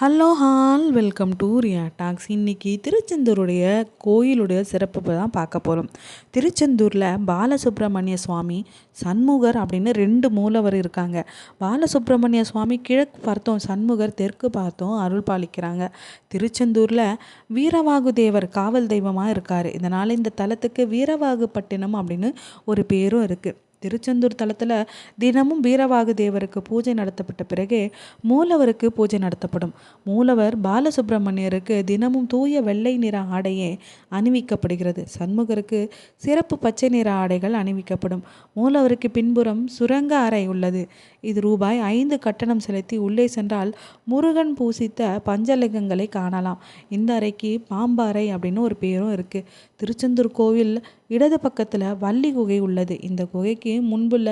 Hello all welcome to Riya Talks. இன்றைக்கி திருச்செந்தூருடைய கோயிலுடைய சிறப்பு தான் பார்க்க போகிறோம் திருச்செந்தூரில் பாலசுப்ரமணிய சுவாமி சண்முகர் அப்படின்னு ரெண்டு மூலவர் இருக்காங்க. பாலசுப்ரமணிய சுவாமி கிழக்கு பார்த்தோம் சண்முகர் தெற்கு பார்த்தோம் அருள் பாலிக்கிறாங்க. திருச்செந்தூரில் வீரவாகு தேவர் காவல் தெய்வமாக இருக்கார். இதனால் இந்த தலத்துக்கு வீரவாகு பட்டினம் அப்படின்னு ஒரு பேரும் இருக்குது திருச்செந்தூர் தலத்தில் தினமும் வீரவாகு தேவருக்கு பூஜை நடத்தப்பட்ட பிறகே மூலவருக்கு பூஜை நடத்தப்படும். மூலவர் பாலசுப்ரமணியருக்கு தினமும் தூய வெள்ளை நிற ஆடையே அணிவிக்கப்படுகிறது. சண்முகருக்கு சிறப்பு பச்சை நிற ஆடைகள் அணிவிக்கப்படும். மூலவருக்கு பின்புறம் சுரங்க அறை உள்ளது. இது ரூபாய் ஐந்து கட்டணம் செலுத்தி உள்ளே சென்றால் முருகன் பூசித்த பஞ்சலிங்கங்களை காணலாம். இந்த அறைக்கு பாம்பாறை அப்படின்னு ஒரு பேரும் இருக்குது திருச்செந்தூர் கோவில் இடது பக்கத்தில் வள்ளி குகை உள்ளது. இந்த குகைக்கு முன்புள்ள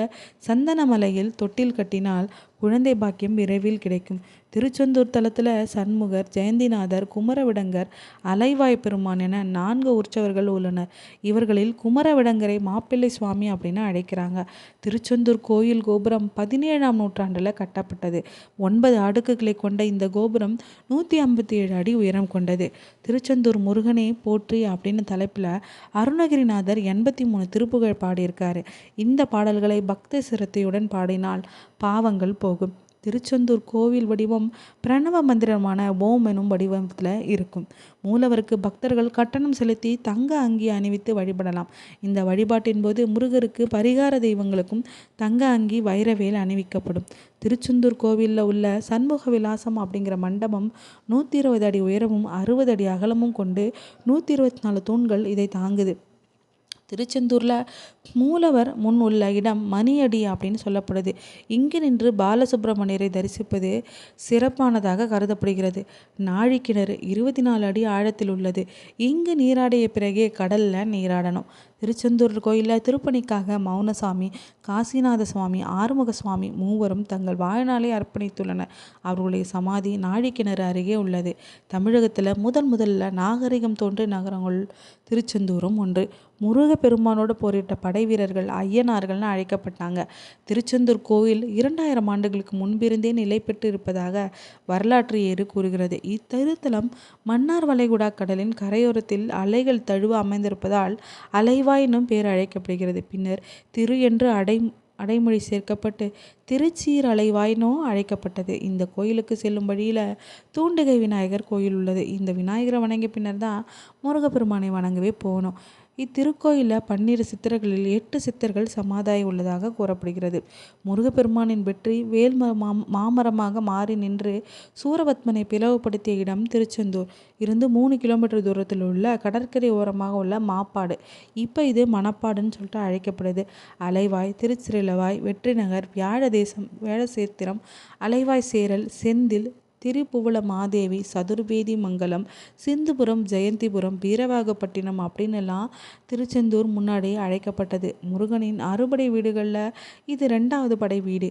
சந்தனமலையில் தொட்டில் கட்டினால் குழந்தை பாக்கியம் விரைவில் கிடைக்கும். திருச்செந்தூர் தலத்தில் சண்முகர் ஜெயந்திநாதர் குமரவிடங்கர் அலைவாய் பெருமான் என நான்கு உற்சவர்கள் உள்ளனர். இவர்களில் குமரவிடங்கரை மாப்பிள்ளை சுவாமி அப்படின்னு அழைக்கிறாங்க. திருச்செந்தூர் கோயில் கோபுரம் பதினேழாம் நூற்றாண்டில் கட்டப்பட்டது. ஒன்பது அடுக்குகளை கொண்ட இந்த கோபுரம் நூற்றி ஐம்பத்தி ஏழு அடி உயரம் கொண்டது. திருச்செந்தூர் முருகனே போற்றி அப்படின்னு தலைப்பில் அருணகிரிநாதர் எண்பத்தி மூணு திருப்புகழ் பாடியிருக்காரு. இந்த பாடல்களை பக்த சிரத்தையுடன் பாடினால் பாவங்கள் போகும். திருச்செந்தூர் கோவில் வடிவம் பிரணவ மந்திரமான ஓம் எனும் வடிவத்தில் இருக்கும். மூலவருக்கு பக்தர்கள் கட்டணம் செலுத்தி தங்க அங்கி அணிவித்து வழிபடலாம். இந்த வழிபாட்டின் போது முருகருக்கு பரிகார தெய்வங்களுக்கும் தங்க அங்கி வைரவேல் அணிவிக்கப்படும். திருச்செந்தூர் கோவிலில் உள்ள சண்முக விலாசம் அப்படிங்கிற மண்டபம் நூற்றி இருபது அடி உயரமும் அறுபது அடி அகலமும் கொண்டு நூற்றி இருபத்தி நாலு தூண்கள் இதை தாங்குது. திருச்செந்தூரில் மூலவர் முன் உள்ள இடம் மணியடி அப்படின்னு சொல்லப்படுது. இங்கு நின்று பாலசுப்ரமணியரை தரிசிப்பது சிறப்பானதாக கருதப்படுகிறது. நாழிக்கிணறு இருபத்தி நாலு அடி ஆழத்தில் உள்ளது. இங்கு நீராடிய பிறகே கடலில் நீராடணும். திருச்செந்தூர் கோயிலில் திருப்பணிக்காக மௌனசாமி காசிநாத சுவாமி ஆறுமுக சுவாமி மூவரும் தங்கள் வாழ்நாளை அர்ப்பணித்துள்ளனர். அவர்களுடைய சமாதி நாழிக்கிணறு அருகே உள்ளது. தமிழகத்தில் முதன் முதல்ல நாகரிகம் தோன்றிய நகரங்கள் திருச்செந்தூரும் ஒன்று. முருக பெருமானோடு போரிட்ட படை வீரர்கள் ஐயனார்கள்னு அழைக்கப்பட்டாங்க. திருச்செந்தூர் கோயில் இரண்டாயிரம் ஆண்டுகளுக்கு முன்பிருந்தே நிலை பெற்று இருப்பதாக வரலாற்று ஏறு கூறுகிறது. இத்திருத்தலம் மன்னார் வளைகுடா கடலின் கரையோரத்தில் அலைகள் தழுவ அமைந்திருப்பதால் அலைவாய் என்னும் பெயர் அழைக்கப்படுகிறது. பின்னர் திரு என்று அடை அடைமொழி சேர்க்கப்பட்டு திருச்சீர் அலைவாய்னோ அழைக்கப்பட்டது. இந்த கோயிலுக்கு செல்லும் வழியில் தூண்டுகை விநாயகர் கோயில் உள்ளது. இந்த விநாயகரை வணங்கிய பின்னர் தான் முருகப்பெருமானை வணங்கவே போகணும் இத்திருக்கோயிலில் பன்னிரு சித்தர்களில் எட்டு சித்தர்கள் சமாதாய உள்ளதாக கூறப்படுகிறது. முருகப்பெருமானின் வெற்றி வேல் மாமரமாக மாறி நின்று சூரபத்மனை பிளவுபடுத்திய இடம் திருச்செந்தூர். இருந்து மூணு கிலோமீட்டர் தூரத்தில் உள்ள கடற்கரை ஓரமாக உள்ள மாப்பாடு. இப்போ இது மணப்பாடுன்னு சொல்லிட்டு அழைக்கப்படுது. அலைவாய் திருச்சிறிலவாய் வெற்றிநகர் வியாழ தேசம் வேழசேத்திரம் அலைவாய் சேரல் செந்தில் திருப்புவள மாதேவி சதுர்வேதி மங்கலம் சிந்துபுரம் ஜெயந்திபுரம் வீரவாகப்பட்டினம் அப்படின்னுலாம் திருச்செந்தூர் முன்னாடியே அழைக்கப்பட்டது. முருகனின் அறுபடை வீடுகளில் இது ரெண்டாவது படை வீடு.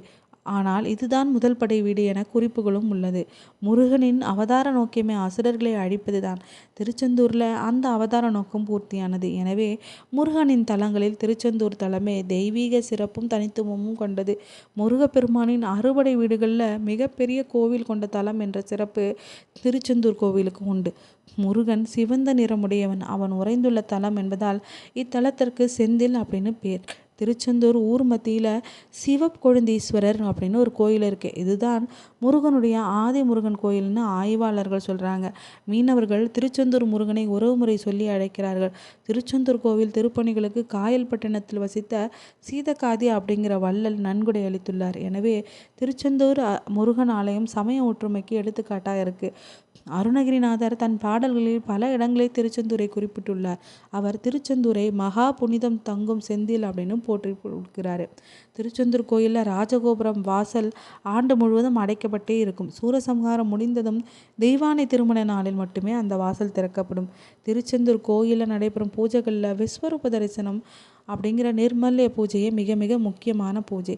ஆனால் இதுதான் முதல் படை வீடு என குறிப்புகளும் உள்ளது. முருகனின் அவதார நோக்கமே அசுரர்களை அழிப்பதுதான். திருச்செந்தூரில் அந்த அவதார நோக்கம் பூர்த்தியானது. எனவே முருகனின் தலங்களில் திருச்செந்தூர் தலமே தெய்வீக சிறப்பும் தனித்துவமும் கொண்டது. முருகப்பெருமானின் அறுபடை வீடுகளில் மிகப்பெரிய கோவில் கொண்ட தலம் என்ற சிறப்பு திருச்செந்தூர் கோவிலுக்கு உண்டு. முருகன் சிவந்த நிறமுடையவன். அவன் உறைந்துள்ள தலம் என்பதால் இத்தலத்திற்கு செந்தில் அப்படின்னு பேர். திருச்செந்தூர் ஊர் மத்தியில் சிவக்கொழுந்தீஸ்வரர் அப்படின்னு ஒரு கோயில் இருக்குது இதுதான் முருகனுடைய ஆதி முருகன் கோயில்னு ஆய்வாளர்கள் சொல்கிறாங்க மீனவர்கள் திருச்செந்தூர் முருகனை உறவுமுறை சொல்லி அழைக்கிறார்கள். திருச்செந்தூர் கோவில் திருப்பணிகளுக்கு காயல்பட்டினத்தில் வசித்த சீதகாதி அப்படிங்கிற வள்ளல் நன்கொடை அளித்துள்ளார். எனவே திருச்செந்தூர் முருகன் ஆலயம் சமய ஒற்றுமைக்கு எடுத்துக்காட்டாக இருக்குது அருணகிரிநாதர் தன் பாடல்களில் பல இடங்களில் திருச்செந்தூரை குறிப்பிட்டுள்ளார். அவர் திருச்செந்தூரை மகா புனிதம் தங்கும் செந்தில் அப்படின்னு போற்றி கொடுக்கிறாரு திருச்செந்தூர் கோயிலில் ராஜகோபுரம் வாசல் ஆண்டு முழுவதும் அடைக்கப்பட்டே இருக்கும். சூரசம்ஹாரம் முடிந்ததும் தெய்வானை திருமண நாளில் மட்டுமே அந்த வாசல் திறக்கப்படும். திருச்செந்தூர் கோயிலில் நடைபெறும் பூஜைகளில் விஸ்வரூப தரிசனம் அப்படிங்கிற நிர்மல்ய பூஜையே மிக மிக முக்கியமான பூஜை.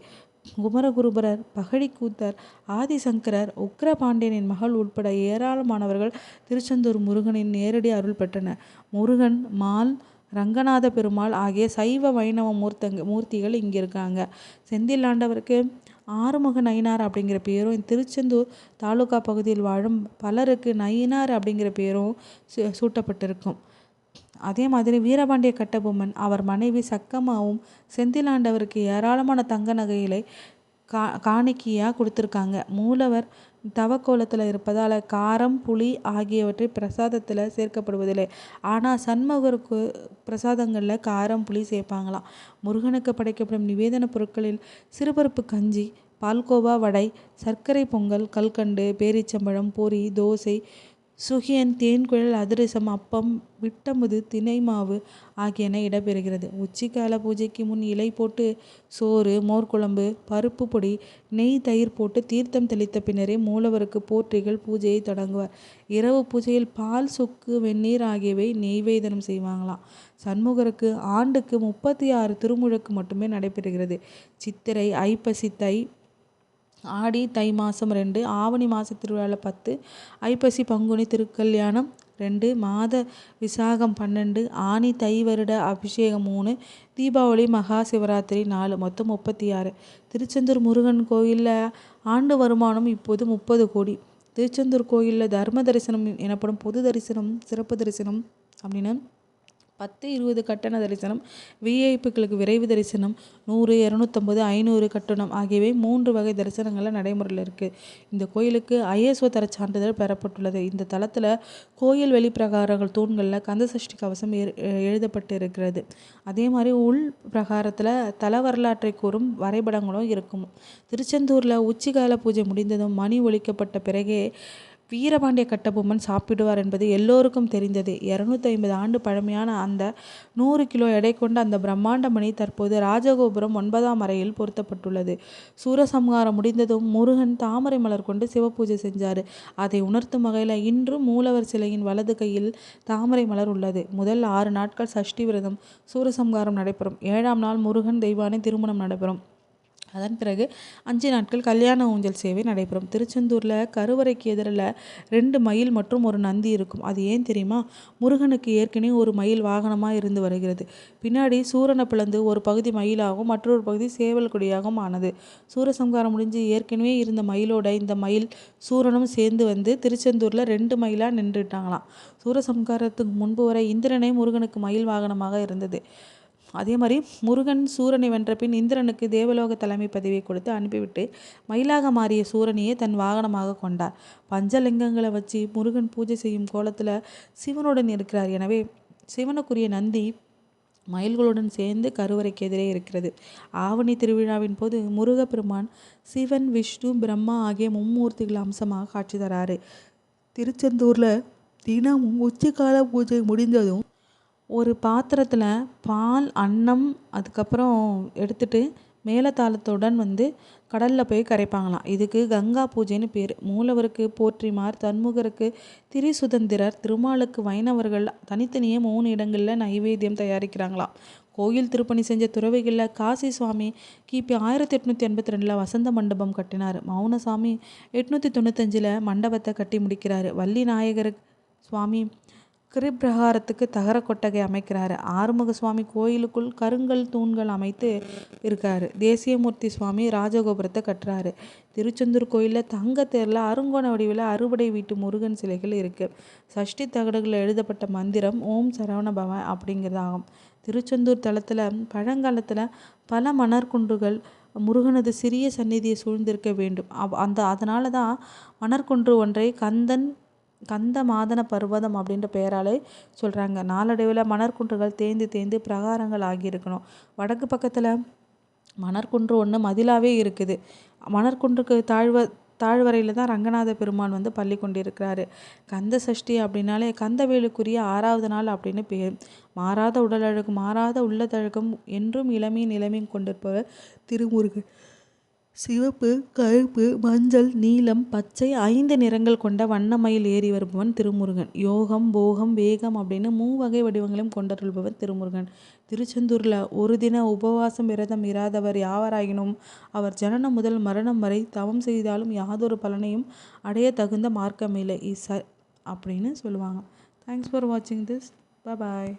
குமரகுருபரர் பகழிக்கூத்தர் ஆதிசங்கரர் உக்ரபாண்டியனின் மகள் உட்பட ஏராளமானவர்கள் திருச்செந்தூர் முருகனின் நேரடி அருள் பெற்றனர். முருகன் மால் ரங்கநாத பெருமாள் ஆகிய சைவ வைணவ மூர்த்தங்க மூர்த்திகள் இங்கே இருக்காங்க செந்தில் ஆண்டவருக்கு ஆறுமுக நயினார் அப்படிங்கிற பேரும் திருச்செந்தூர் தாலுகா பகுதியில் வாழும் பலருக்கு நயினார் அப்படிங்கிற பேரும் சூட்டப்பட்டிருக்கும். அதே மாதிரி வீரபாண்டிய கட்டபொம்மன் அவர் மனைவி சக்கம்மாவும் செந்திலாண்டவருக்கு ஏராளமான தங்க நகைகளை கா காணிக்கையாக கொடுத்துருக்காங்க. மூலவர் தவக்கோலத்தில் இருப்பதால் காரம் புளி ஆகியவற்றை பிரசாதத்தில் சேர்க்கப்படுவதில்லை. ஆனால் சண்முகருக்கு பிரசாதங்களில் காரம் புளி சேர்ப்பாங்களாம். முருகனுக்கு படைக்கப்படும் நிவேதன பொருட்களில் சிறுபருப்பு கஞ்சி பால்கோவா வடை சர்க்கரை பொங்கல் கல்கண்டு பேரிச்சம்பழம் பொரி தோசை சுகியன் தேன்குழல் அதிரசம் அப்பம் விட்டமுது தினை மாவு ஆகியன இடம்பெறுகிறது. உச்சிக்கால பூஜைக்கு முன் இலை போட்டு சோறு மோர்க்குழம்பு பருப்பு பொடி நெய் தயிர் போட்டு தீர்த்தம் தெளித்த பின்னரே மூலவருக்கு போற்றிகள் பூஜையை தொடங்குவார். இரவு பூஜையில் பால் சுக்கு வெந்நீர் ஆகியவை நெய்வேதனம் செய்வாங்களாம். சண்முகருக்கு ஆண்டுக்கு முப்பத்தி ஆறு திருமுழுக்கு மட்டுமே நடைபெறுகிறது. சித்திரை ஐப்பசி தை ஆடி தை மாதம் ரெண்டு ஆவணி மாத திருவிழாவில் பத்து ஐப்பசி பங்குனி திருக்கல்யாணம் ரெண்டு மாத விசாகம் பன்னெண்டு ஆனி தை வருட அபிஷேகம் மூணு தீபாவளி மகா சிவராத்திரி நாலு மொத்தம் முப்பத்தி ஆறு திருச்செந்தூர் முருகன் கோயிலில் ஆண்டு வருமானம் இப்போது முப்பது கோடி. திருச்செந்தூர் கோயிலில் தர்ம தரிசனம் எனப்படும் பொது தரிசனம் சிறப்பு தரிசனம் அப்படின்னு பத்து இருபது கட்டண தரிசனம் விஐபிக்களுக்கு விரைவு தரிசனம் நூறு இரநூத்தம்பது ஐநூறு கட்டணம் ஆகியவை மூன்று வகை தரிசனங்களில் நடைமுறையில் இருக்குது இந்த கோயிலுக்கு ஐஎஸ்ஓ தர சான்றிதழ் பெறப்பட்டுள்ளது. இந்த தளத்தில் கோயில் வெளிப்பிரகாரங்கள் தூண்களில் கந்தசஷ்டி கவசம் எழுதப்பட்டு இருக்கிறது. அதே மாதிரி உள் பிரகாரத்தில் தல வரலாற்றை கூறும் வரைபடங்களும் இருக்கும். திருச்செந்தூரில் உச்சிகால பூஜை முடிந்ததும் மணி ஒழிக்கப்பட்ட பிறகே வீரபாண்டிய கட்டபொம்மன் சாப்பிடுவார் என்பது எல்லோருக்கும் தெரிந்தது. இரநூத்தி ஐம்பது ஆண்டு பழமையான அந்த நூறு கிலோ எடை கொண்ட அந்த பிரம்மாண்ட மணி தற்போது ராஜகோபுரம் ஒன்பதாம் அறையில் பொருத்தப்பட்டுள்ளது. சூரசம்ஹாரம் முடிந்ததும் முருகன் தாமரை மலர் கொண்டு சிவபூஜை செஞ்சார். அதை உணர்த்தும் வகையில் இன்றும் மூலவர் சிலையின் வலது கையில் தாமரை மலர் உள்ளது. முதல் ஆறு நாட்கள் சஷ்டி விரதம் சூரசம்ஹாரம் நடைபெறும். ஏழாம் நாள் முருகன் தெய்வானை திருமணம் நடைபெறும். அதன் பிறகு அஞ்சு நாட்கள் கல்யாண ஊஞ்சல் சேவை நடைபெறும். திருச்செந்தூரில் கருவறைக்கு எதிரில் ரெண்டு மயில் மற்றும் ஒரு நந்தி இருக்கும். அது ஏன் தெரியுமா? முருகனுக்கு ஏற்கனவே ஒரு மயில் வாகனமாக இருந்து வருகிறது. பின்னாடி சூரனை பிளந்து ஒரு பகுதி மயிலாகவும் மற்றொரு பகுதி சேவல் கொடியாகவும் ஆனது. சூரசம்காரம் முடிஞ்சு ஏற்கனவே இருந்த மயிலோட இந்த மயில் சூரனும் சேர்ந்து வந்து திருச்செந்தூரில் ரெண்டு மயிலாக நின்றுட்டாங்களாம். சூரசம்காரத்துக்கு முன்பு வரை இந்திரனே முருகனுக்கு மயில் வாகனமாக இருந்தது. அதே மாதிரி முருகன் சூரனை வென்ற பின் இந்திரனுக்கு தேவலோக தலைமை பதவியை கொடுத்து அனுப்பிவிட்டு மயிலாக மாறிய சூரனையே தன் வாகனமாக கொண்டார். பஞ்சலிங்கங்களை வச்சு முருகன் பூஜை செய்யும் கோலத்தில் சிவனுடன் இருக்கிறார். எனவே சிவனுக்குரிய நந்தி மயில்களுடன் சேர்ந்து கருவறைக்கு எதிரே இருக்கிறது. ஆவணி திருவிழாவின் போது முருகப்பெருமான் சிவன் விஷ்ணு பிரம்மா ஆகிய மும்மூர்த்திகள் அம்சமாக காட்சி தராரு திருச்செந்தூரில் தினமும் உச்சிக்கால பூஜை முடிந்ததும் ஒரு பாத்திரத்தில் பால் அன்னம் அதுக்கப்புறம் எடுத்துட்டு மேலதாளத்துடன் வந்து கடலில் போய் கரைப்பாங்களாம். இதுக்கு கங்கா பூஜைன்னு பேர். மூலவருக்கு போற்றிமார் தன்முகருக்கு திரிசுதந்திரர் திருமாலுக்கு வைணவர்கள் தனித்தனியே மூணு இடங்களில் நைவேத்தியம் தயாரிக்கிறாங்களாம். கோயில் திருப்பணி செஞ்ச துறவிகளில் காசி சுவாமி கிபி ஆயிரத்தி எட்நூற்றி எண்பத்தி ரெண்டில் வசந்த மண்டபம் கட்டினார். மௌனசாமி எட்நூற்றி தொண்ணூத்தஞ்சில் மண்டபத்தை கட்டி முடிக்கிறார். வள்ளி நாயகர் சுவாமி கிரிப்பிரகாரத்துக்கு தகர கொட்டகை அமைக்கிறாரு. ஆறுமுக சுவாமி கோயிலுக்குள் கருங்கல் தூண்கள் அமைத்து இருக்காரு. தேசியமூர்த்தி சுவாமி ராஜகோபுரத்தை கட்டுறாரு. திருச்செந்தூர் கோயிலில் தங்கத்தேரில் அருங்கோண வடிவில் அறுபடை வீட்டு முருகன் சிலைகள் இருக்குது சஷ்டி தகடுகளில் எழுதப்பட்ட மந்திரம் ஓம் சரவண பவ அப்படிங்கிறதாகும். திருச்செந்தூர் தளத்தில் பழங்காலத்தில் பல மணற்குன்றுகள் முருகனது சிறிய சந்நிதியை சூழ்ந்திருக்க வேண்டும். அந்த அதனால தான் மணற்குன்று ஒன்றை கந்தன் கந்த மாதன பர்வதம் அப்படின்ற பெயராலே சொல்கிறாங்க நாளடைவில் மணற்குன்றுகள் தேய்ந்து தேய்ந்து பிரகாரங்கள் ஆகியிருக்கணும். வடக்கு பக்கத்தில் மணற்குன்று ஒன்று மதிலாகவே இருக்குது. மணற்குன்றுக்கு தாழ்வ தாழ்வரையில் தான் ரங்கநாத பெருமான் வந்து பள்ளி கொண்டிருக்கிறாரு. கந்த சஷ்டி அப்படின்னாலே கந்தவேலுக்குரிய ஆறாவது நாள் அப்படின்னு பேர். மாறாத உடல் மாறாத உள்ளதழகம் என்றும் இளமையும் நிலைமையும் கொண்டிருப்பவர் திருமுருகன். சிவப்பு கருப்பு மஞ்சள் நீலம் பச்சை ஐந்து நிறங்கள் கொண்ட வண்ணமயில் ஏறி வருபவன் திருமுருகன். யோகம் போகம் வேகம் அப்படின்னு மூவகை வடிவங்களையும் கொண்டருள்பவன் திருமுருகன். திருச்செந்தூரில் ஒரு தின உபவாசம் விரதம் இராதவர் யாவராயினும் அவர் ஜனனம் முதல் மரணம் வரை தவம் செய்தாலும் யாதொரு பலனையும் அடைய தகுந்த மார்க்கமில்லை. இஸ் அப்படின்னு சொல்லுவாங்க. தேங்க்ஸ் ஃபார் வாட்சிங் திஸ் பாய்